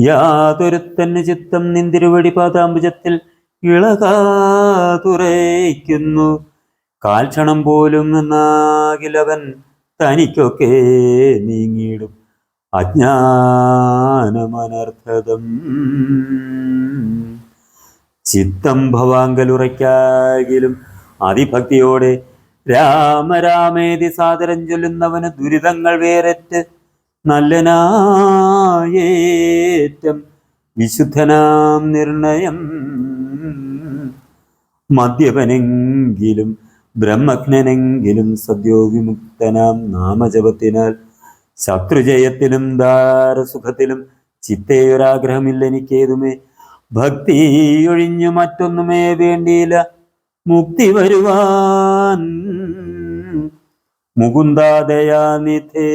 യാതൊരുത്തന് ചിത്തം നിന്തിരുവടി പാതാംബുജത്തിൽ ഇളകാതുറയ്ക്കുന്നു. കാൽക്ഷണം പോലും നന്നാകിലവൻ തനിക്കൊക്കെ നീങ്ങിയിടും. അജ്ഞാനമനർത്ഥതം. ചിത്തം ഭവാങ്കലുറയ്ക്കാകിലും അതിഭക്തിയോടെ രാമരാമേതി സാദരം ചൊല്ലുന്നവന് ദുരിതങ്ങൾ വേററ്റ് നല്ലനായേറ്റം വിശുദ്ധനാം നിർണയം. മദ്യപനെങ്കിലും ബ്രഹ്മജ്ഞനെങ്കിലും സദ്യോ വിമുക്തനാം നാമജപത്തിനാൽ ശത്രുജയത്തിലും ദാരസുഖത്തിലും ചിത്തേയൊരാഗ്രഹമില്ല എനിക്കേതുമേ. ഭക്തി ഒഴിഞ്ഞു മറ്റൊന്നുമേ വേണ്ടിയില്ല. മുക്തി വരുവാൻ മുകുന്ദാദയാനിധേ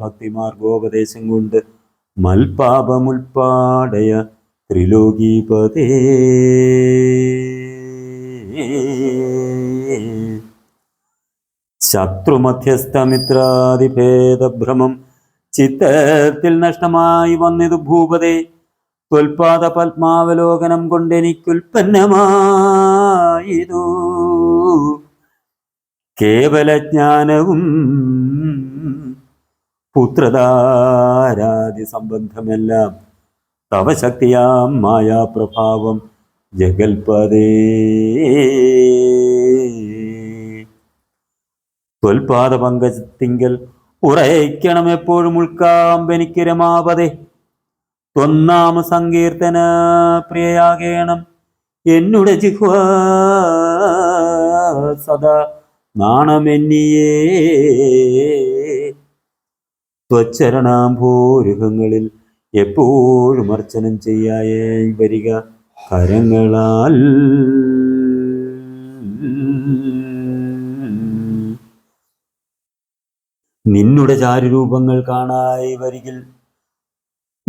ഭക്തിമാർഗോപദേശം കൊണ്ട് മൽപാപമുൽപാടയ ത്രിലോകീപതേ. ശത്രുമധ്യസ്ഥമിത്രാതിഭേദഭ്രമം ചിത്തത്തിൽ നഷ്ടമായി വന്നിതു ഭൂപതേ. ത്വൽപാദ പത്മാവലോകനം കൊണ്ടെനിക്കുൽപ്പന്നമായതു കേവലജ്ഞാനവും പുത്രധാരാതി സംബന്ധമെല്ലാം തവ ശക്തിയാം മായാപ്രഭാവം ജഗൽപദേ തൊൽപാദ പങ്കജത്തിങ്കൽ ഉറയ്ക്കണം എപ്പോഴും ഉൾക്കാമ്പനിക്ക് രമാപതേ ത്വന്നാമ സങ്കീർത്തന പ്രിയയാകേണം. എന്നുടെ സദാ നാണമെന്നിയേ. ത്വച്ചരണാംഭോരുഹങ്ങളിൽ എപ്പോഴും അർച്ചനം ചെയ്യായേ വരിക കരങ്ങളാൽ. നിന്നുടെ ചാരുരൂപങ്ങൾ കാണായി വരികിൽ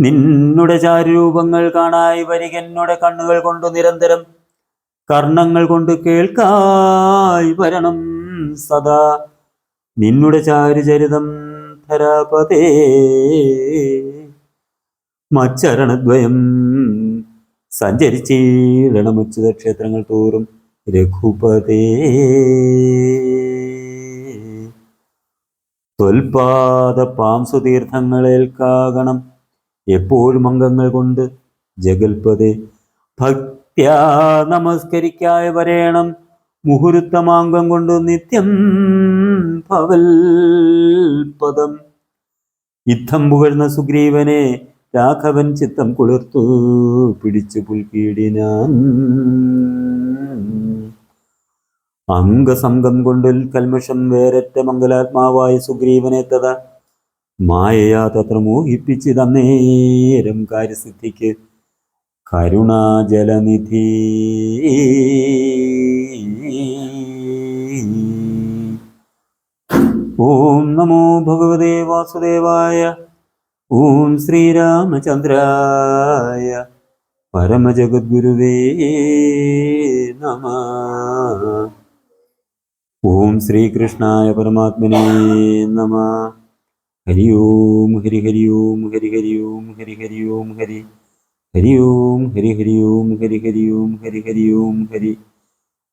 നിന്നുടെ ചാരുരൂപങ്ങൾ കാണായി വരികെന്നുടെ കണ്ണുകൾ കൊണ്ട് നിരന്തരം. കർണങ്ങൾ കൊണ്ട് കേൾക്കായി വരണം സദാ. നിന്നുടെ ചാരുചരിതം ധരാപതേ. മച്ചരണദ്വയം സഞ്ചരിച്ചീടണമുച്ചിത ക്ഷേത്രങ്ങൾ തോറും രഘുപതേ. ത്വൽപാദ പാംസുതീർത്ഥങ്ങളേൽക്കാകണം എപ്പോഴും അംഗങ്ങൾ കൊണ്ട് ജഗൽപതേ ഭക്ത്യാ നമസ്കരിക്കായ വരേണം. മുഹൂർത്തമാംഗം കൊണ്ട് നിത്യം ഭവൽ പദം യുദ്ധം പുകഴ്ന്ന സുഗ്രീവനെ രാഘവൻ ചിത്തം കുളിർത്തു പിടിച്ചു പുൽക്കീടിനാൻ അംഗസംഗം കൊണ്ടിൽ കൽമഷം വേരറ്റ മംഗലാത്മാവായ സുഗ്രീവനെ തഥ മായയാ തത്ര മോഹിപ്പിച്ച് തന്നേരം കാര്യസിദ്ധിക്ക് കരുണാജലനിധി. ഓം നമോ ഭഗവതേ വാസുദേവായ ഓം ശ്രീരാമചന്ദ്രായ പരമജഗദ്ഗുരുവേ നമ. ഓം ശ്രീകൃഷ്ണായ പരമാത്മനേ നമ. ഹരി ഓം ഹരി ഹരി ഓം ഹരി ഹരി ഓം ഹരി ഹരി ഓം ഹരി ഹരി ഓം ഹരി ഹരി ഓം ഹരി ഹരി ഓം ഹരി ഹരി ഓം ഹരി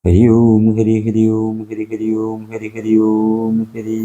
ഹരി ഓം ഹരി ഹരി ഓം ഹരി ഹരി ഓം ഹരി ഹരി ഓം ഹരി